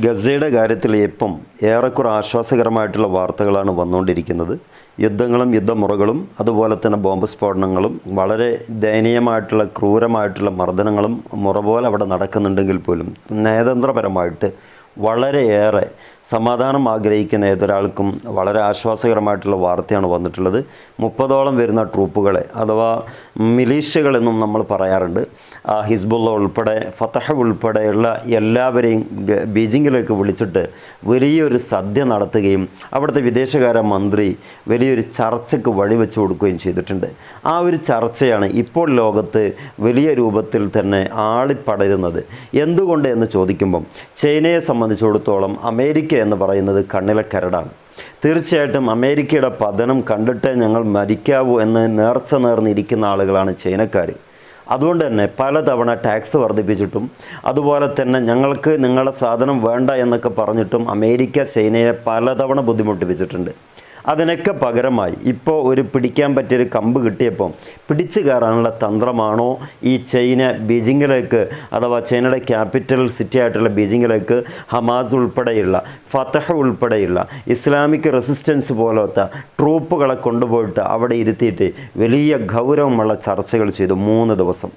ഗസയുടെ കാര്യത്തിൽ ഇപ്പം ഏറെക്കുറെ ആശ്വാസകരമായിട്ടുള്ള വാർത്തകളാണ് വന്നുകൊണ്ടിരിക്കുന്നത്. യുദ്ധങ്ങളും യുദ്ധമുറകളും അതുപോലെ തന്നെ ബോംബ് സ്ഫോടനങ്ങളും വളരെ ദയനീയമായിട്ടുള്ള ക്രൂരമായിട്ടുള്ള മർദ്ദനങ്ങളും മുറ പോലെ അവിടെ നടക്കുന്നുണ്ടെങ്കിൽ പോലും നയതന്ത്രപരമായിട്ട് വളരെയേറെ സമാധാനം ആഗ്രഹിക്കുന്ന ഏതൊരാൾക്കും വളരെ ആശ്വാസകരമായിട്ടുള്ള വാർത്തയാണ് വന്നിട്ടുള്ളത്. മുപ്പതോളം വരുന്ന ട്രൂപ്പുകളെ അഥവാ മിലീഷ്യകളെന്നും നമ്മൾ പറയാറുണ്ട്. ഹിസ്ബുള്ള ഉൾപ്പെടെ ഫതഹ ഉൾപ്പെടെയുള്ള എല്ലാവരെയും ബീജിംഗിലേക്ക് വിളിച്ചിട്ട് വലിയൊരു സദ്യ നടത്തുകയും അവിടുത്തെ വിദേശകാര്യ മന്ത്രി വലിയൊരു ചർച്ചയ്ക്ക് വഴിവെച്ച് കൊടുക്കുകയും ചെയ്തിട്ടുണ്ട്. ആ ഒരു ചർച്ചയാണ് ഇപ്പോൾ ലോകത്ത് വലിയ രൂപത്തിൽ തന്നെ ആളിപ്പടരുന്നത്. എന്തുകൊണ്ട് എന്ന് ചോദിക്കുമ്പം ചൈനയെ സംബന്ധിച്ചിടത്തോളം അമേരിക്ക എന്ന് പറയുന്നത് കണ്ണിലെ കരടാണ് തീർച്ചയായിട്ടും അമേരിക്കയുടെ പതനം കണ്ടിട്ട് ഞങ്ങൾ മരിക്കാവൂ എന്ന് നേർച്ച നേർന്നിരിക്കുന്ന ആളുകളാണ് ചൈനക്കാർ അതുകൊണ്ട് തന്നെ പലതവണ ടാക്സ് വർദ്ധിപ്പിച്ചിട്ടും അതുപോലെ തന്നെ ഞങ്ങൾക്ക് നിങ്ങളുടെ സാധനം വേണ്ട എന്നൊക്കെ പറഞ്ഞിട്ടും അമേരിക്ക ചൈനയെ പലതവണ ബുദ്ധിമുട്ടിപ്പിച്ചിട്ടുണ്ട്. അതിനൊക്കെ പകരമായി. ഇപ്പോൾ ഒരു പിടിക്കാൻ പറ്റിയൊരു കമ്പ് കിട്ടിയപ്പോൾ പിടിച്ചു കയറാനുള്ള തന്ത്രമാണോ ഈ ചൈന ബീജിങ്ങിലേക്ക് അഥവാ ചൈനയുടെ ക്യാപിറ്റൽ സിറ്റി ആയിട്ടുള്ള ബീജിങ്ങിലേക്ക് ഹമാസ് ഉൾപ്പെടെയുള്ള ഫതഹ ഉൾപ്പെടെയുള്ള ഇസ്ലാമിക് റെസിസ്റ്റൻസ് പോലത്തെ ട്രൂപ്പുകളെ കൊണ്ടുപോയിട്ട് അവിടെ ഇരുത്തിയിട്ട് വലിയ ഗൗരവമുള്ള ചർച്ചകൾ ചെയ്തു മൂന്ന് ദിവസം.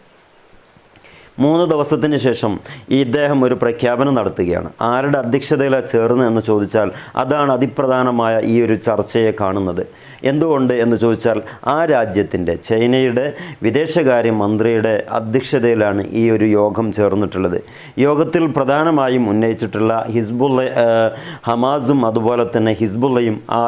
മൂന്ന് ദിവസത്തിന് ശേഷം ഇദ്ദേഹം ഒരു പ്രഖ്യാപനം നടത്തുകയാണ്. ആരുടെ അധ്യക്ഷതയിലാണ് ചേർന്ന് എന്ന് ചോദിച്ചാൽ അതാണ് അതിപ്രധാനമായ ഈ ഒരു ചർച്ചയെ കാണുന്നത്. എന്തുകൊണ്ട് എന്ന് ചോദിച്ചാൽ ആ രാജ്യത്തിന്റെ ചൈനയുടെ വിദേശകാര്യ മന്ത്രിയുടെ അധ്യക്ഷതയിലാണ് ഈ ഒരു യോഗം ചേർന്നിട്ടുള്ളത്. യോഗത്തിൽ പ്രധാനമായും ഉന്നയിച്ചിട്ടുള്ള ഹിസ്ബുള്ള ഹമാസും അതുപോലെ തന്നെ ഹിസ്ബുള്ളയും ആ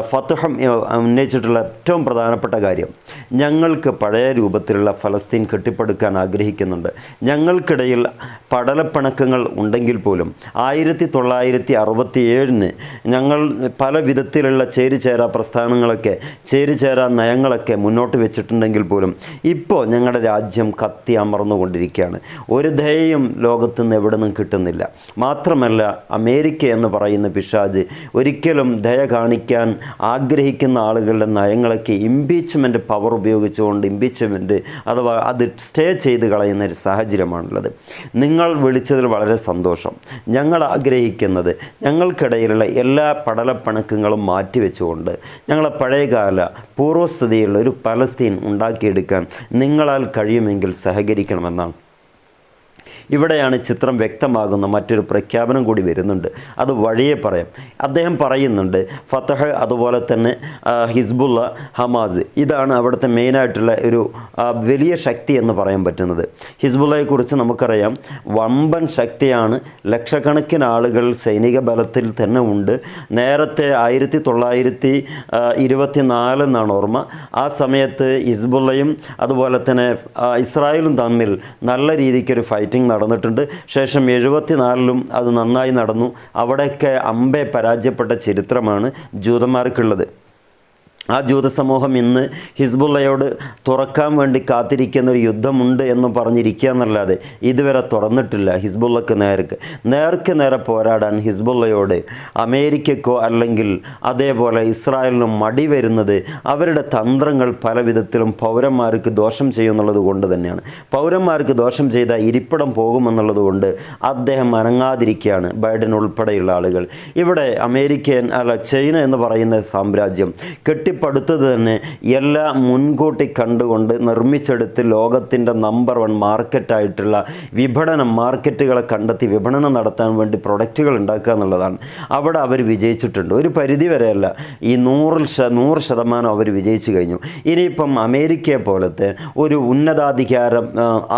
ഫത്തഹം ഉന്നയിച്ചിട്ടുള്ള ഏറ്റവും പ്രധാനപ്പെട്ട കാര്യം ഞങ്ങൾക്ക് പഴയ രൂപത്തിലുള്ള ഫലസ്തീൻ കെട്ടിപ്പടുക്കാൻ ആഗ്രഹിക്കുന്നുണ്ട്. ഞങ്ങൾക്കിടയിൽ പടലപ്പിണക്കങ്ങൾ ഉണ്ടെങ്കിൽ പോലും ആയിരത്തി തൊള്ളായിരത്തി അറുപത്തി ഏഴിന് ഞങ്ങൾ പല വിധത്തിലുള്ള ചേരിചേരാ പ്രസ്ഥാനങ്ങളൊക്കെ ചേരിചേരാ നയങ്ങളൊക്കെ മുന്നോട്ട് വെച്ചിട്ടുണ്ടെങ്കിൽ പോലും ഇപ്പോൾ ഞങ്ങളുടെ രാജ്യം കത്തി അമർന്നുകൊണ്ടിരിക്കുകയാണ്. ഒരു ദയയും ലോകത്തു നിന്ന് എവിടെ നിന്നും കിട്ടുന്നില്ല. മാത്രമല്ല അമേരിക്ക എന്ന് പറയുന്ന പിശാജ് ഒരിക്കലും ദയ കാണിക്കാൻ ആഗ്രഹിക്കുന്ന ആളുകളുടെ നയങ്ങളൊക്കെ ഇംപീച്ച്മെന്റ് പവർ ഉപയോഗിച്ചുകൊണ്ട് ഇമ്പീച്ച്മെന്റ് അഥവാ അത് സ്റ്റേ ചെയ്ത് കളയുന്ന ഒരു സാഹചര്യമാണുള്ളത്. നിങ്ങൾ വിളിച്ചതിൽ വളരെ സന്തോഷം. ഞങ്ങൾ ആഗ്രഹിക്കുന്നത് ഞങ്ങൾക്കിടയിലുള്ള എല്ലാ പടലപ്പണക്കങ്ങളും മാറ്റിവെച്ചുകൊണ്ട് ഞങ്ങളെ പഴയകാല പൂർവസ്ഥിതിയിലുള്ള ഒരു പലസ്തീൻ ഉണ്ടാക്കിയെടുക്കാൻ നിങ്ങളാൽ കഴിയുമെങ്കിൽ സഹകരിക്കണമെന്നാണ് ഇവിടെയാണ് ചിത്രം വ്യക്തമാകുന്ന മറ്റൊരു പ്രഖ്യാപനം കൂടി വരുന്നുണ്ട്. അത് വഴിയെ പറയാം. അദ്ദേഹം പറയുന്നുണ്ട് ഫത്തഹ് അതുപോലെ തന്നെ ഹിസ്ബുള്ള ഹമാസ് ഇതാണ് അവിടുത്തെ മെയിനായിട്ടുള്ള ഒരു വലിയ ശക്തി എന്ന് പറയാൻ പറ്റുന്നത്. ഹിസ്ബുള്ളയെക്കുറിച്ച് നമുക്കറിയാം വമ്പൻ ശക്തിയാണ്. ലക്ഷക്കണക്കിന് ആളുകൾ സൈനിക ബലത്തിൽ തന്നെ ഉണ്ട്. നേരത്തെ ആയിരത്തി തൊള്ളായിരത്തി ഇരുപത്തി നാലെന്നാണ് ഓർമ്മ. ആ സമയത്ത് ഹിസ്ബുള്ളയും അതുപോലെ തന്നെ ഇസ്രായേലും തമ്മിൽ നല്ല രീതിക്കൊരു ഫൈറ്റിംഗ് നടന്നിട്ടുണ്ട്. ശേഷം എഴുപത്തിനാലിലും അത് നന്നായി നടന്നു. അവിടെയൊക്കെ അമ്പെ പരാജയപ്പെട്ട ചരിത്രമാണ് ജൂതന്മാർക്കുള്ളത്. ആ ജൂതസമൂഹം ഇന്ന് ഹിസ്ബുള്ളയോട് തുറക്കാൻ വേണ്ടി കാത്തിരിക്കുന്ന ഒരു യുദ്ധമുണ്ട് എന്ന് പറഞ്ഞിരിക്കുക എന്നല്ലാതെ ഇതുവരെ തുറന്നിട്ടില്ല ഹിസ്ബുള്ളക്ക് നേർക്ക്. നേർക്ക് നേരെ പോരാടാൻ ഹിസ്ബുള്ളയോട് അമേരിക്കക്കോ അല്ലെങ്കിൽ അതേപോലെ ഇസ്രായേലിനും മടി വരുന്നത് അവരുടെ തന്ത്രങ്ങൾ പല വിധത്തിലും പൗരന്മാർക്ക് ദോഷം ചെയ്യുമെന്നുള്ളത് കൊണ്ട് തന്നെയാണ്. പൗരന്മാർക്ക് ദോഷം ചെയ്ത ഇരിപ്പിടം പോകുമെന്നുള്ളത് കൊണ്ട് അദ്ദേഹം അനങ്ങാതിരിക്കുകയാണ് ബൈഡൻ ഉൾപ്പെടെയുള്ള ആളുകൾ. ഇവിടെ അമേരിക്കൻ അല്ല ചൈന എന്ന് പറയുന്ന സാമ്രാജ്യം കെട്ടിപ്പടുത്തത് തന്നെ എല്ലാം മുൻകൂട്ടി കണ്ടുകൊണ്ട് നിർമ്മിച്ചെടുത്ത് ലോകത്തിന്റെ നമ്പർ വൺ മാർക്കറ്റായിട്ടുള്ള വിപണനം മാർക്കറ്റുകളെ കണ്ടെത്തി വിപണനം നടത്താൻ വേണ്ടി പ്രൊഡക്റ്റുകൾ ഉണ്ടാക്കുക എന്നുള്ളതാണ്. അവിടെ അവർ വിജയിച്ചിട്ടുണ്ട്. ഒരു പരിധി വരെയല്ല. ഈ നൂറിൽ ശ നൂറ് ശതമാനം അവർ വിജയിച്ചു കഴിഞ്ഞു. ഇനിയിപ്പം അമേരിക്കയെ പോലത്തെ ഒരു ഉന്നതാധികാരം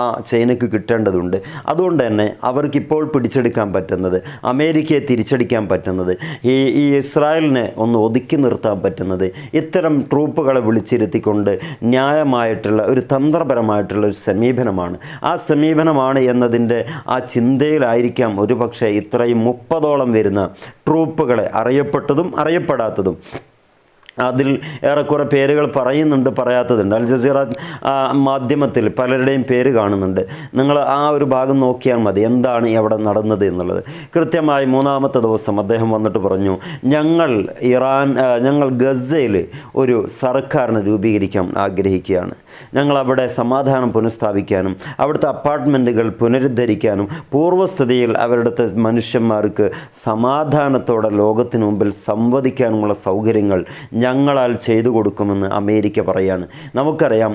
ആ ചൈനയ്ക്ക് കിട്ടേണ്ടതുണ്ട്. അതുകൊണ്ട് തന്നെ അവർക്കിപ്പോൾ പിടിച്ചെടുക്കാൻ പറ്റുന്നത് അമേരിക്കയെ തിരിച്ചടിക്കാൻ പറ്റുന്നത് ഈ ഈ ഇസ്രായേലിനെ ഒന്ന് ഒതുക്കി നിർത്താൻ പറ്റുന്നത് ഇത്തരം ട്രൂപ്പുകളെ വിളിച്ചിരുത്തിക്കൊണ്ട് ന്യായമായിട്ടുള്ള ഒരു തന്ത്രപരമായിട്ടുള്ള ഒരു സമീപനമാണ്. ആ സമീപനമാണ് എന്നതിന്റെ ആ ചിന്തയിലായിരിക്കാം ഒരുപക്ഷെ ഇത്രയും മുപ്പതോളം വരുന്ന ട്രൂപ്പുകളെ അറിയപ്പെട്ടതും അറിയപ്പെടാത്തതും. അതിൽ ഏറെക്കുറെ പേരുകൾ പറയുന്നുണ്ട് പറയാത്തതുണ്ട്. അൽ ജസീറ മാധ്യമത്തിൽ പലരുടെയും പേര് കാണുന്നുണ്ട്. നിങ്ങൾ ആ ഒരു ഭാഗം നോക്കിയാൽ മതി എന്താണ് അവിടെ നടന്നത് എന്നുള്ളത്. കൃത്യമായി മൂന്നാമത്തെ ദിവസം അദ്ദേഹം വന്നിട്ട് പറഞ്ഞു ഞങ്ങൾ ഇറാൻ ഞങ്ങൾ ഗസയിൽ ഒരു സർക്കാരിനെ രൂപീകരിക്കാൻ ആഗ്രഹിക്കുകയാണ്. ഞങ്ങൾ അവിടെ സമാധാനം പുനഃസ്ഥാപിക്കാനും അവിടുത്തെ അപ്പാർട്ട്മെന്റുകൾ പുനരുദ്ധരിക്കാനും പൂർവസ്ഥിതിയിൽ അവരുടെ മനുഷ്യന്മാർക്ക് സമാധാനത്തോടെ ലോകത്തിനു മുമ്പിൽ സംവദിക്കാനുമുള്ള സൗകര്യങ്ങൾ ഞങ്ങളാൽ ചെയ്തു കൊടുക്കുമെന്ന് അമേരിക്ക പറയാണ്. നമുക്കറിയാം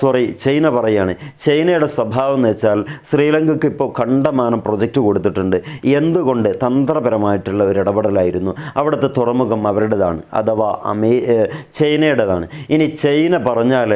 സോറി ചൈന പറയാണ്. ചൈനയുടെ സ്വഭാവം എന്ന് വെച്ചാൽ ശ്രീലങ്കയ്ക്ക് ഇപ്പോൾ കണ്ടമാനം പ്രൊജക്റ്റ് കൊടുത്തിട്ടുണ്ട്. എന്തുകൊണ്ട് തന്ത്രപരമായിട്ടുള്ള ഒരു ഇടപെടലായിരുന്നു? അവിടുത്തെ തുറമുഖം അവരുടേതാണ് അഥവാ അമേ ചൈനയുടേതാണ്. ഇനി ചൈന പറഞ്ഞാൽ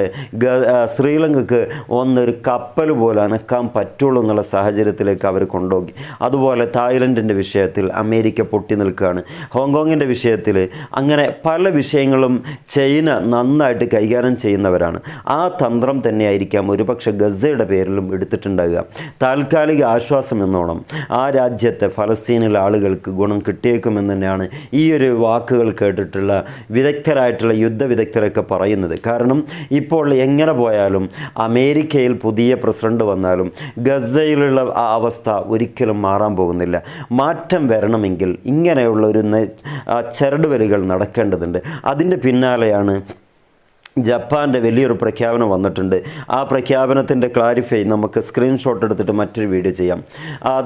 ശ്രീലങ്കയ്ക്ക് ഒന്നൊരു കപ്പൽ പോലെ അനക്കാൻ പറ്റുള്ളൂ എന്നുള്ള സാഹചര്യത്തിലേക്ക് അവർ കൊണ്ടുപോയി അതുപോലെ തായ്ലൻഡിന്റെ വിഷയത്തിൽ അമേരിക്ക പൊട്ടി നിൽക്കുകയാണ്. ഹോങ്കോങ്ങിന്റെ വിഷയത്തിൽ അങ്ങനെ പല വിഷയങ്ങളും ചൈന നന്നായിട്ട് കൈകാര്യം ചെയ്യുന്നവരാണ്. ആ തന്ത്രം തന്നെയായിരിക്കാം ഒരുപക്ഷെ ഗസയുടെ പേരിലും എടുത്തിട്ടുണ്ടാകുക താൽക്കാലിക ആശ്വാസം എന്നോണം ആ രാജ്യത്തെ ഫലസ്തീനിലെ ആളുകൾക്ക് ഗുണം കിട്ടിയേക്കുമെന്ന് തന്നെയാണ് ഈ ഒരു വാക്കുകൾ കേട്ടിട്ടുള്ള വിദഗ്ധരായിട്ടുള്ള യുദ്ധ വിദഗ്ധരൊക്കെ പറയുന്നത്. കാരണം ഇപ്പോൾ എങ്ങനെ പോയാലും അമേരിക്കയിൽ പുതിയ പ്രസിഡന്റ് വന്നാലും ഗസയിലുള്ള ആ അവസ്ഥ ഒരിക്കലും മാറാൻ പോകുന്നില്ല. മാറ്റം വരണമെങ്കിൽ ഇങ്ങനെയുള്ള ഒരു ചരടുവലികൾ നടക്കേണ്ടതുണ്ട്. അതിന്റെ പിന്നാലെയാണ് ജപ്പാന്റെ വലിയൊരു പ്രഖ്യാപനം വന്നിട്ടുണ്ട്. ആ പ്രഖ്യാപനത്തിന്റെ ക്ലാരിഫൈ നമുക്ക് സ്ക്രീൻഷോട്ട് എടുത്തിട്ട് മറ്റൊരു വീഡിയോ ചെയ്യാം.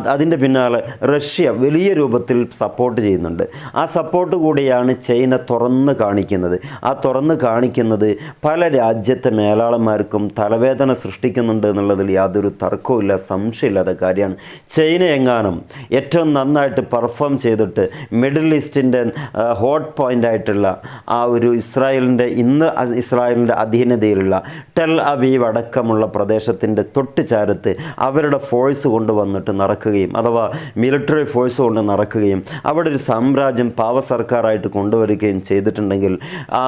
അതിന്റെ പിന്നാലെ റഷ്യ വലിയ രൂപത്തിൽ സപ്പോർട്ട് ചെയ്യുന്നുണ്ട്. ആ സപ്പോർട്ട് കൂടിയാണ് ചൈന തുറന്ന് കാണിക്കുന്നത്. ആ തുറന്ന് കാണിക്കുന്നത് പല രാജ്യത്തെ മേലാളന്മാർക്കും തലവേദന സൃഷ്ടിക്കുന്നുണ്ട് എന്നുള്ളതിൽ യാതൊരു തർക്കവുമില്ല സംശയമില്ലാത്ത കാര്യമാണ്. ചൈന എങ്ങാനും ഏറ്റവും നന്നായിട്ട് പെർഫോം ചെയ്തിട്ട് മിഡിൽ ഈസ്റ്റിന്റെ ഹോട്ട് പോയിന്റ് ആയിട്ടുള്ള ആ ഒരു ഇസ്രായേലിന്റെ ഇന്ന് അ- ഇസ്രായേലിന്റെ അധീനതയിലുള്ള ടെൽ അവീവ് അടക്കമുള്ള പ്രദേശത്തിന്റെ തൊട്ട് ചാരത്ത് അവരുടെ ഫോഴ്സ് കൊണ്ടുവന്നിട്ട് നടക്കുകയും അഥവാ മിലിറ്ററി ഫോഴ്സ് കൊണ്ട് നടക്കുകയും അവിടെ ഒരു സാമ്രാജ്യം പാവ സർക്കാരായിട്ട് കൊണ്ടുവരികയും ചെയ്തിട്ടുണ്ടെങ്കിൽ ആ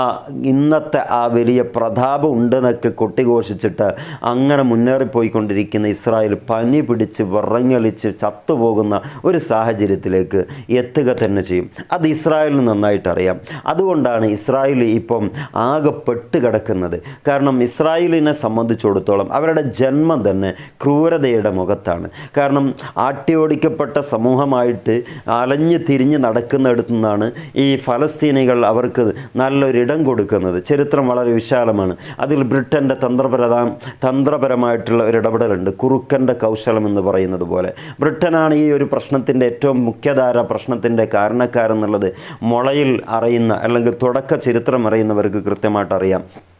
ഇന്നത്തെ ആ വലിയ പ്രതാപം ഉണ്ടെന്നൊക്കെ കൊട്ടിഘോഷിച്ചിട്ട് അങ്ങനെ മുന്നേറിപ്പോയിക്കൊണ്ടിരിക്കുന്ന ഇസ്രായേൽ പനി പിടിച്ച് വിറങ്ങലിച്ച് ചത്തുപോകുന്ന ഒരു സാഹചര്യത്തിലേക്ക് എത്തുക തന്നെ ചെയ്യും. അത് ഇസ്രായേലിന് നന്നായിട്ടറിയാം. അതുകൊണ്ടാണ് ഇസ്രായേൽ ഇപ്പം ആകെ പെട്ട് കിടക്കുന്നത്. കാരണം ഇസ്രായേലിനെ സംബന്ധിച്ചിടത്തോളം അവരുടെ ജന്മം തന്നെ ക്രൂരതയുടെ മുഖത്താണ്. കാരണം ആട്ടിയോടിക്കപ്പെട്ട സമൂഹമായിട്ട് അലഞ്ഞ് തിരിഞ്ഞ് നടക്കുന്നിടത്തു നിന്നാണ് ഈ ഫലസ്തീനികൾ അവർക്ക് നല്ലൊരിടം കൊടുക്കുന്നത്. ചരിത്രം വളരെ വിശാലമാണ്. അതിൽ ബ്രിട്ടന്റെ തന്ത്രപരത തന്ത്രപരമായിട്ടുള്ള ഒരു ഇടപെടലുണ്ട്. കുറുക്കന്റെ കൗശലം എന്ന് പറയുന്നത് പോലെ. ബ്രിട്ടനാണ് ഈ ഒരു പ്രശ്നത്തിന്റെ ഏറ്റവും മുഖ്യധാര പ്രശ്നത്തിന്റെ കാരണക്കാരെന്നുള്ളത്. മുളയിൽ അറിയുന്ന അല്ലെങ്കിൽ തുടക്ക ചരിത്രം അറിയുന്നവർക്ക് കൃത്യമായിട്ട് അറിയാം. Yeah.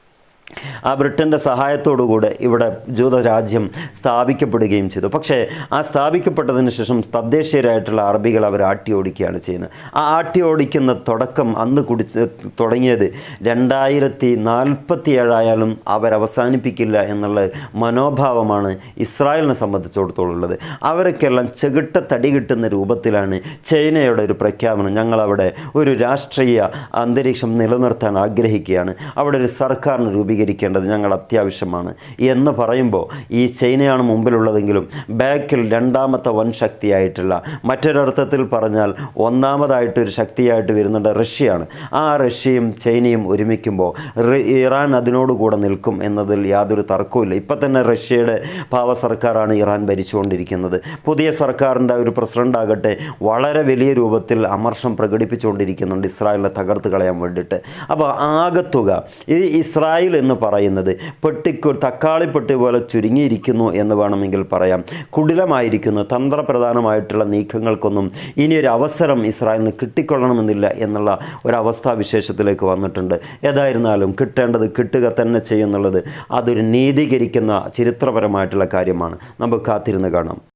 ആ ബ്രിട്ടന്റെ സഹായത്തോടുകൂടെ ഇവിടെ ജൂതരാജ്യം സ്ഥാപിക്കപ്പെടുകയും ചെയ്തു. പക്ഷേ ആ സ്ഥാപിക്കപ്പെട്ടതിന് ശേഷം തദ്ദേശീയരായിട്ടുള്ള അറബികൾ അവർ ആട്ടി ഓടിക്കുകയാണ് ചെയ്യുന്നത്. ആ ആട്ടി ഓടിക്കുന്ന തുടക്കം അന്ന് കുടിച്ച് തുടങ്ങിയത് രണ്ടായിരത്തി നാൽപ്പത്തി ഏഴായാലും അവരവസാനിപ്പിക്കില്ല എന്നുള്ള മനോഭാവമാണ് ഇസ്രായേലിനെ സംബന്ധിച്ചിടത്തോളം ഉള്ളത് അവരൊക്കെല്ലാം ചെകിട്ട തടി കിട്ടുന്ന രൂപത്തിലാണ് ചൈനയുടെ ഒരു പ്രഖ്യാപനം ഞങ്ങളവിടെ ഒരു രാഷ്ട്രീയ അന്തരീക്ഷം നിലനിർത്താൻ ആഗ്രഹിക്കുകയാണ്. അവിടെ ഒരു സർക്കാരിന് രൂപീകരിക്കേണ്ടത് ഞങ്ങൾ അത്യാവശ്യമാണ് എന്ന് പറയുമ്പോൾ ഈ ചൈനയാണ് മുമ്പിലുള്ളതെങ്കിലും ബാക്കിൽ രണ്ടാമത്തെ വൻ ശക്തിയായിട്ടുള്ള മറ്റൊരർത്ഥത്തിൽ പറഞ്ഞാൽ ഒന്നാമതായിട്ട് ഒരു ശക്തിയായിട്ട് വരുന്നുണ്ട് റഷ്യയാണ്. ആ റഷ്യയും ചൈനയും ഒരുമിക്കുമ്പോൾ ഇറാൻ അതിനോടുകൂടെ നിൽക്കും എന്നതിൽ യാതൊരു തർക്കവുമില്ല. ഇപ്പം തന്നെ റഷ്യയുടെ പാവ സർക്കാരാണ് ഇറാൻ ഭരിച്ചുകൊണ്ടിരിക്കുന്നത്. പുതിയ സർക്കാരിന്റെ ഒരു പ്രസിഡന്റ് ആകട്ടെ വളരെ വലിയ രൂപത്തിൽ അമർഷം പ്രകടിപ്പിച്ചുകൊണ്ടിരിക്കുന്നുണ്ട് ഇസ്രായേലിനെ തകർത്ത് കളയാൻ വേണ്ടിയിട്ട്. അപ്പോൾ ആകത്തുക ഈ ഇസ്രായേൽ എന്ന് പറയുന്നത്. പെട്ടിക്കു തക്കാളി പെട്ടി പോലെ ചുരുങ്ങിയിരിക്കുന്നു എന്ന് വേണമെങ്കിൽ പറയാം. കുടിലമായിരിക്കുന്നു തന്ത്രപ്രധാനമായിട്ടുള്ള നീക്കങ്ങൾക്കൊന്നും ഇനി ഒരു അവസരം ഇസ്രായേലിന് കിട്ടിക്കൊള്ളണമെന്നില്ല എന്നുള്ള ഒരവസ്ഥാവിശേഷത്തിലേക്ക് വന്നിട്ടുണ്ട്. ഏതായിരുന്നാലും കിട്ടേണ്ടത് കിട്ടുക തന്നെ ചെയ്യുന്നുള്ളത് അതൊരു നീതീകരിക്കുന്ന ചരിത്രപരമായിട്ടുള്ള കാര്യമാണ്. നമുക്ക് കാത്തിരുന്ന് കാണാം.